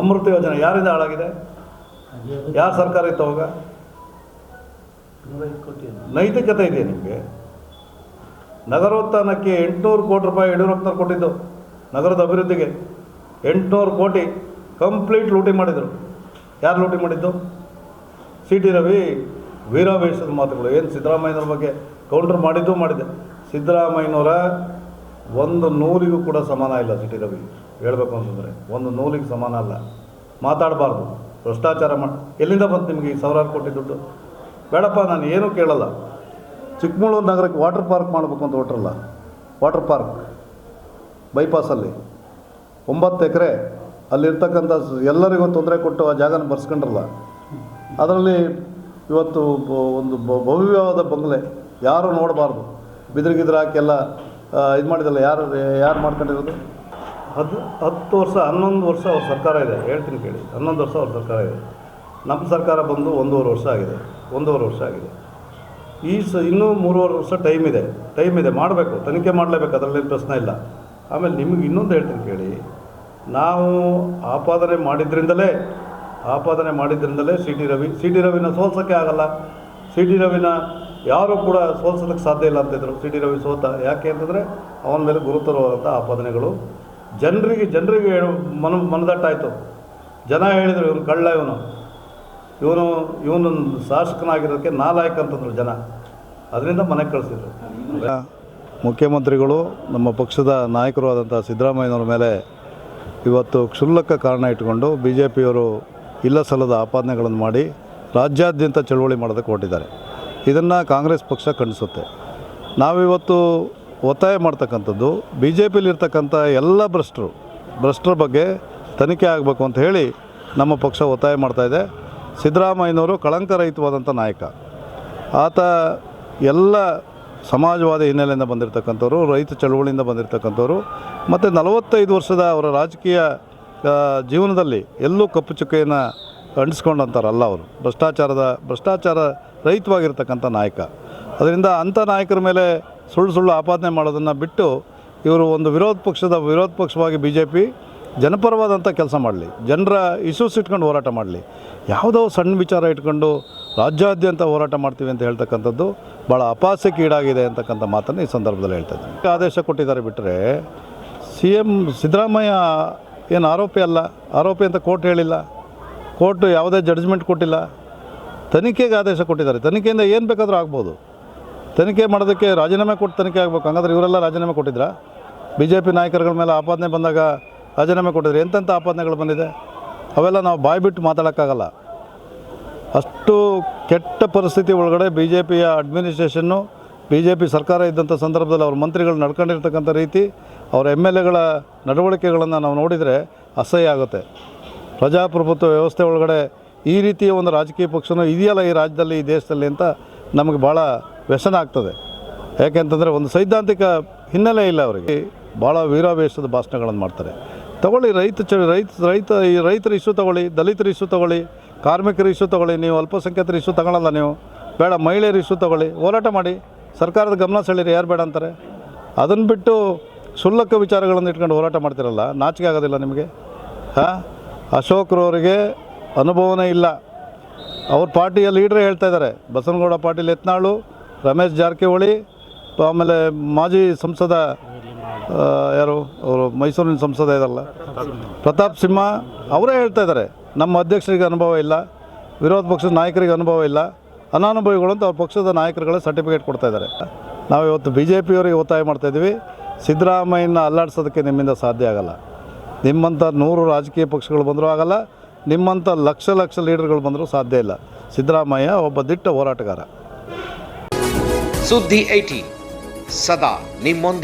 ಅಮೃತ ಯೋಜನೆ ಯಾರಿಂದ ಹಾಳಾಗಿದೆ? ಯಾರ ಸರ್ಕಾರ ಇತ್ತು ಅವಾಗ? ನೈತಿಕತೆ ಇದೆ ನಿಮಗೆ? ನಗರೋತ್ಥಾನಕ್ಕೆ ಎಂಟುನೂರು ಕೋಟಿ ರೂಪಾಯಿ ಯಡಿಯೂರಪ್ಪನವ್ರು ಕೊಟ್ಟಿದ್ದು ನಗರದ ಅಭಿವೃದ್ಧಿಗೆ. ಎಂಟುನೂರು ಕೋಟಿ ಕಂಪ್ಲೀಟ್ ಲೂಟಿ ಮಾಡಿದರು. ಯಾರು ಲೂಟಿ ಮಾಡಿದ್ದು? ಸಿ ಟಿ ರವಿ ವೀರಾವೇಶದ ಮಾತುಗಳು. ಏನು ಸಿದ್ದರಾಮಯ್ಯನವ್ರ ಬಗ್ಗೆ ಕೌಂಟರ್ ಮಾಡಿದ್ದು ಮಾಡಿದೆ. ಸಿದ್ದರಾಮಯ್ಯನವರ ಒಂದು ನೂರಿಗೂ ಕೂಡ ಸಮಾನ ಇಲ್ಲ ಸಿ ಟಿ ರವಿ. ಹೇಳಬೇಕು ಅಂತಂದರೆ, ಒಂದು ನೂಲಿಗೆ ಸಮಾನ ಅಲ್ಲ. ಮಾತಾಡಬಾರ್ದು. ಭ್ರಷ್ಟಾಚಾರ ಮಾಡಿ ಎಲ್ಲಿಂದ ಬಂತು ನಿಮಗೆ ಈ ಸಾವಿರಾರು ಕೋಟಿ ದುಡ್ಡು? ಬೇಡಪ್ಪ, ನಾನು ಏನೂ ಕೇಳಲ್ಲ. ಚಿಕ್ಕಮಗಳೂರು ನಗರಕ್ಕೆ ವಾಟರ್ ಪಾರ್ಕ್ ಮಾಡಬೇಕು ಅಂತ ಹೊಟ್ರಲ್ಲ. Water park, ಬೈಪಾಸಲ್ಲಿ. ಒಂಬತ್ತು ಎಕರೆ, ಅಲ್ಲಿರ್ತಕ್ಕಂಥ ಎಲ್ಲರಿಗೂ ತೊಂದರೆ ಕೊಟ್ಟು ಆ ಜಾಗನ ಬರ್ಸ್ಕೊಂಡ್ರಲ್ಲ. ಅದರಲ್ಲಿ ಇವತ್ತು ಒಂದು ಭವ್ಯವಾದ ಬಂಗಲೆ. ಯಾರು ನೋಡಬಾರ್ದು. ಬಿದಿರು ಹಾಕಿ ಎಲ್ಲ ಇದು ಮಾಡಿದಲ್ಲ, ಯಾರು ಯಾರು ಮಾಡ್ಕೊಂಡಿರೋದು? ಹತ್ತು ಹತ್ತು ವರ್ಷ, ಹನ್ನೊಂದು ವರ್ಷ ಅವ್ರ ಸರ್ಕಾರ ಇದೆ. ಹೇಳ್ತೀನಿ ಕೇಳಿ. ಹನ್ನೊಂದು ವರ್ಷ ಅವ್ರ ಸರ್ಕಾರ ಇದೆ. ನಮ್ಮ ಸರ್ಕಾರ ಬಂದು ಒಂದೂವರೆ ವರ್ಷ ಆಗಿದೆ. ಒಂದೂವರೆ ವರ್ಷ ಆಗಿದೆ. ಈ ಸ ಇನ್ನೂ ಮೂರುವರೆ ವರ್ಷ ಟೈಮ್ ಇದೆ. ಟೈಮ್ ಇದೆ. ಮಾಡಬೇಕು. ತನಿಖೆ ಮಾಡಲೇಬೇಕು. ಅದರಲ್ಲೇನು ಪ್ರಶ್ನೆ ಇಲ್ಲ. ಆಮೇಲೆ ನಿಮಗೆ ಇನ್ನೊಂದು ಹೇಳ್ತೀನಿ ಕೇಳಿ. ನಾವು ಆಪಾದನೆ ಮಾಡಿದ್ರಿಂದಲೇ ಆಪಾದನೆ ಮಾಡಿದ್ರಿಂದಲೇ C T Ravi, C T ರವಿನ ಸೋಲ್ಸೋಕ್ಕೆ ಆಗಲ್ಲ. ಸಿ ಟಿ ರವಿನ ಯಾರೂ ಕೂಡ ಸೋಲ್ಸೋದಕ್ಕೆ ಸಾಧ್ಯ ಇಲ್ಲ ಅಂತಿದ್ರು. ಸಿ ಟಿ ರವಿ ಸೋತ. ಯಾಕೆ ಅಂತಂದರೆ ಅವನ ಮೇಲೆ ಗುರುತರವಾದಂಥ ಆಪಾದನೆಗಳು ಜನರಿಗೆ ಜನರಿಗೆ ಮನ, ಮನದಟ್ಟಾಯಿತು. ಜನ ಹೇಳಿದರು, ಇವನು ಕಳ್ಳ ಇವನು. ಇವನು ಇವನು ಶಾಸಕನಾಗಿರೋದಕ್ಕೆ ನಾಲಾಯಕ ಅಂತಂದ್ರು ಜನ. ಅದರಿಂದ ಮನೆಗೆ ಕಳಿಸಿದ್ರು. ಮುಖ್ಯಮಂತ್ರಿಗಳು, ನಮ್ಮ ಪಕ್ಷದ ನಾಯಕರು ಆದಂಥ ಸಿದ್ದರಾಮಯ್ಯನವ್ರ ಮೇಲೆ ಇವತ್ತು ಕ್ಷುಲ್ಲಕ ಕಾರಣ ಇಟ್ಕೊಂಡು ಬಿ ಜೆ ಪಿಯವರು ಇಲ್ಲ ಸಲ್ಲದ ಆಪಾದನೆಗಳನ್ನು ಮಾಡಿ ರಾಜ್ಯಾದ್ಯಂತ ಚಳುವಳಿ ಮಾಡೋದಕ್ಕೆ ಹೊರಟಿದ್ದಾರೆ. ಇದನ್ನು ಕಾಂಗ್ರೆಸ್ ಪಕ್ಷ ಖಂಡಿಸುತ್ತೆ. ನಾವಿವತ್ತು ಒತ್ತಾಯ ಮಾಡ್ತಕ್ಕಂಥದ್ದು ಬಿ ಜೆ ಪಿಲಿರ್ತಕ್ಕಂಥ ಎಲ್ಲ ಭ್ರಷ್ಟರು, ಭ್ರಷ್ಟರ ಬಗ್ಗೆ ತನಿಖೆ ಆಗಬೇಕು ಅಂತ ಹೇಳಿ ನಮ್ಮ ಪಕ್ಷ ಒತ್ತಾಯ ಮಾಡ್ತಾಯಿದೆ ಸಿದ್ದರಾಮಯ್ಯನವರು ಕಳಂಕರಹಿತವಾದಂಥ ನಾಯಕ. ಆತ ಎಲ್ಲ ಸಮಾಜವಾದಿ ಹಿನ್ನೆಲೆಯಿಂದ ಬಂದಿರತಕ್ಕಂಥವ್ರು, ರೈತ ಚಳುವಳಿಯಿಂದ ಬಂದಿರತಕ್ಕಂಥವ್ರು, ಮತ್ತು ನಲವತ್ತೈದು ವರ್ಷದ ಅವರ ರಾಜಕೀಯ ಜೀವನದಲ್ಲಿ ಎಲ್ಲೂ ಕಪ್ಪು ಚುಕ್ಕೆಯನ್ನು ಅಂಟಿಸ್ಕೊಂಡಂತಾರಲ್ಲ ಅವರು. ಭ್ರಷ್ಟಾಚಾರದ, ಭ್ರಷ್ಟಾಚಾರ ರಹಿತವಾಗಿರ್ತಕ್ಕಂಥ ನಾಯಕ. ಅದರಿಂದ ಅಂಥ ನಾಯಕರ ಮೇಲೆ ಸುಳ್ಳು ಸುಳ್ಳು ಆಪಾದನೆ ಮಾಡೋದನ್ನು ಬಿಟ್ಟು ಇವರು ಒಂದು ವಿರೋಧ ಪಕ್ಷದ ವಿರೋಧ ಪಕ್ಷವಾಗಿ ಬಿ ಜೆ ಪಿ ಜನಪರವಾದಂಥ ಕೆಲಸ ಮಾಡಲಿ, ಜನರ ಇಶ್ಯೂಸ್ ಇಟ್ಕೊಂಡು ಹೋರಾಟ ಮಾಡಲಿ, ಯಾವುದೋ ಸಣ್ಣ ವಿಚಾರ ಇಟ್ಕೊಂಡು ರಾಜ್ಯಾದ್ಯಂತ ಹೋರಾಟ ಮಾಡ್ತೀವಿ ಅಂತ ಹೇಳ್ತಕ್ಕಂಥದ್ದು ಭಾಳ ಅಪಾಸಕ್ಕೆ ಈಡಾಗಿದೆ ಅಂತಕ್ಕಂಥ ಮಾತನ್ನು ಈ ಸಂದರ್ಭದಲ್ಲಿ ಹೇಳ್ತಾ ಇದ್ದೀನಿ. ಆದೇಶ ಕೊಟ್ಟಿದ್ದಾರೆ ಬಿಟ್ಟರೆ ಸಿ ಎಂ ಸಿದ್ದರಾಮಯ್ಯ ಏನು ಆರೋಪಿ ಅಲ್ಲ, ಆರೋಪಿ ಅಂತ ಕೋರ್ಟ್ ಹೇಳಿಲ್ಲ, ಕೋರ್ಟ್ ಯಾವುದೇ ಜಡ್ಜ್ಮೆಂಟ್ ಕೊಟ್ಟಿಲ್ಲ, ತನಿಖೆಗೆ ಆದೇಶ ಕೊಟ್ಟಿದ್ದಾರೆ, ತನಿಖೆಯಿಂದ ಏನು ಬೇಕಾದರೂ ಆಗ್ಬೋದು. ತನಿಖೆ ಮಾಡೋದಕ್ಕೆ ರಾಜೀನಾಮೆ ಕೊಟ್ಟು ತನಿಖೆ ಆಗಬೇಕು. ಹಂಗಾದ್ರೆ ಇವರೆಲ್ಲ ರಾಜೀನಾಮೆ ಕೊಟ್ಟಿದ್ರಾ? ಬಿ ಜೆ ಪಿ ನಾಯಕರುಗಳ ಮೇಲೆ ಆಪಾದನೆ ಬಂದಾಗ ರಾಜೀನಾಮೆ ಕೊಟ್ಟಿದ್ರೆ. ಎಂತೆಂಥ ಆಪಾದನೆಗಳು ಬಂದಿದೆ? ಅವೆಲ್ಲ ನಾವು ಬಾಯಿ ಬಿಟ್ಟು ಮಾತಾಡೋಕ್ಕಾಗಲ್ಲ. ಅಷ್ಟು ಕೆಟ್ಟ ಪರಿಸ್ಥಿತಿ ಒಳಗಡೆ ಬಿ ಜೆ ಪಿಯ ಅಡ್ಮಿನಿಸ್ಟ್ರೇಷನ್ನು ಬಿ ಜೆ ಪಿ ಸರ್ಕಾರ ಇದ್ದಂಥ ಸಂದರ್ಭದಲ್ಲಿ ಅವ್ರ ಮಂತ್ರಿಗಳು ನಡ್ಕೊಂಡಿರ್ತಕ್ಕಂಥ ರೀತಿ ಅವರ ಎಂ ಎಲ್ ಎಗಳ ನಡವಳಿಕೆಗಳನ್ನು ನಾವು ನೋಡಿದರೆ ಅಸಹ್ಯ ಆಗುತ್ತೆ. ಪ್ರಜಾಪ್ರಭುತ್ವ ವ್ಯವಸ್ಥೆ ಒಳಗಡೆ ಈ ರೀತಿಯ ಒಂದು ರಾಜಕೀಯ ಪಕ್ಷನೂ ಇದೆಯಲ್ಲ ಈ ರಾಜ್ಯದಲ್ಲಿ, ಈ ದೇಶದಲ್ಲಿ ಅಂತ ನಮಗೆ ಭಾಳ ವ್ಯಸನ ಆಗ್ತದೆ. ಯಾಕೆಂತಂದರೆ ಒಂದು ಸೈದ್ಧಾಂತಿಕ ಹಿನ್ನೆಲೆ ಇಲ್ಲ ಅವರಿಗೆ. ಭಾಳ ವೀರಾವೇಶದ ಭಾಷಣಗಳನ್ನು ಮಾಡ್ತಾರೆ. ತಗೊಳ್ಳಿ, ರೈತ ಚ, ರೈತ ರೈತ, ಈ ರೈತರ ಇಶ್ಯೂ ತಗೊಳ್ಳಿ, ದಲಿತರ ಇಶ್ಯೂ ತಗೊಳ್ಳಿ, ಕಾರ್ಮಿಕರ ಇಶ್ಯೂ ತಗೊಳ್ಳಿ, ನೀವು ಅಲ್ಪಸಂಖ್ಯಾತರ ಇಶ್ಯೂ ತಗೊಳ್ಳಲ್ಲ ನೀವು. ಬೇಡ, ಮಹಿಳೆಯರ ಇಶ್ಯೂ ತಗೊಳ್ಳಿ. ಹೋರಾಟ ಮಾಡಿ. ಸರ್ಕಾರದ ಗಮನ ಸೆಳೀರಿ ಯಾರು ಬೇಡ ಅಂತಾರೆ? ಅದನ್ನು ಬಿಟ್ಟು ಶುಲ್ಲಕ ವಿಚಾರಗಳನ್ನು ಇಟ್ಕೊಂಡು ಹೋರಾಟ ಮಾಡ್ತಿರಲ್ಲ, ನಾಚಿಕೆ ಆಗೋದಿಲ್ಲ ನಿಮಗೆ? ಹಾಂ? ಅಶೋಕ್ರವರಿಗೆ ಅನುಭವನೇ ಇಲ್ಲ. ಅವ್ರ ಪಾರ್ಟಿಯ ಲೀಡ್ರೇ ಹೇಳ್ತಾ ಇದ್ದಾರೆ. ಬಸವನಗೌಡ ಪಾಟೀಲ್ ಯತ್ನಾಳು ರಮೇಶ್ ಜಾರಕಿಹೊಳಿ ಆಮೇಲೆ ಮಾಜಿ ಸಂಸದ ಯಾರು? ಅವರು ಮೈಸೂರಿನ ಸಂಸದ ಇದಲ್ಲ ಪ್ರತಾಪ್ ಸಿಂಹ, ಅವರೇ ಹೇಳ್ತಾ ಇದ್ದಾರೆ, ನಮ್ಮ ಅಧ್ಯಕ್ಷರಿಗೆ ಅನುಭವ ಇಲ್ಲ, ವಿರೋಧ ಪಕ್ಷದ ನಾಯಕರಿಗೆ ಅನುಭವ ಇಲ್ಲ, ಅನಾನುಭವಿಗಳು ಅಂತ ಅವ್ರ ಪಕ್ಷದ ನಾಯಕರುಗಳೇ ಸರ್ಟಿಫಿಕೇಟ್ ಕೊಡ್ತಾ ಇದ್ದಾರೆ. ನಾವು ಇವತ್ತು ಬಿ ಜೆ ಪಿಯವರಿಗೆ ಒತ್ತಾಯ ಮಾಡ್ತಾಯಿದ್ವಿ ಸಿದ್ದರಾಮಯ್ಯನ ಅಲ್ಲಾಡಿಸೋದಕ್ಕೆ ನಿಮ್ಮಿಂದ ಸಾಧ್ಯ ಆಗಲ್ಲ. ನಿಮ್ಮಂಥ ನೂರು ರಾಜಕೀಯ ಪಕ್ಷಗಳು ಬಂದರೂ ಆಗಲ್ಲ, ನಿಮ್ಮಂಥ ಲಕ್ಷ ಲಕ್ಷ ಲೀಡರ್ಗಳು ಬಂದರೂ ಸಾಧ್ಯ ಇಲ್ಲ. ಸಿದ್ದರಾಮಯ್ಯ ಒಬ್ಬ ದಿಟ್ಟ ಹೋರಾಟಗಾರ. सुद्धि सदा निम्न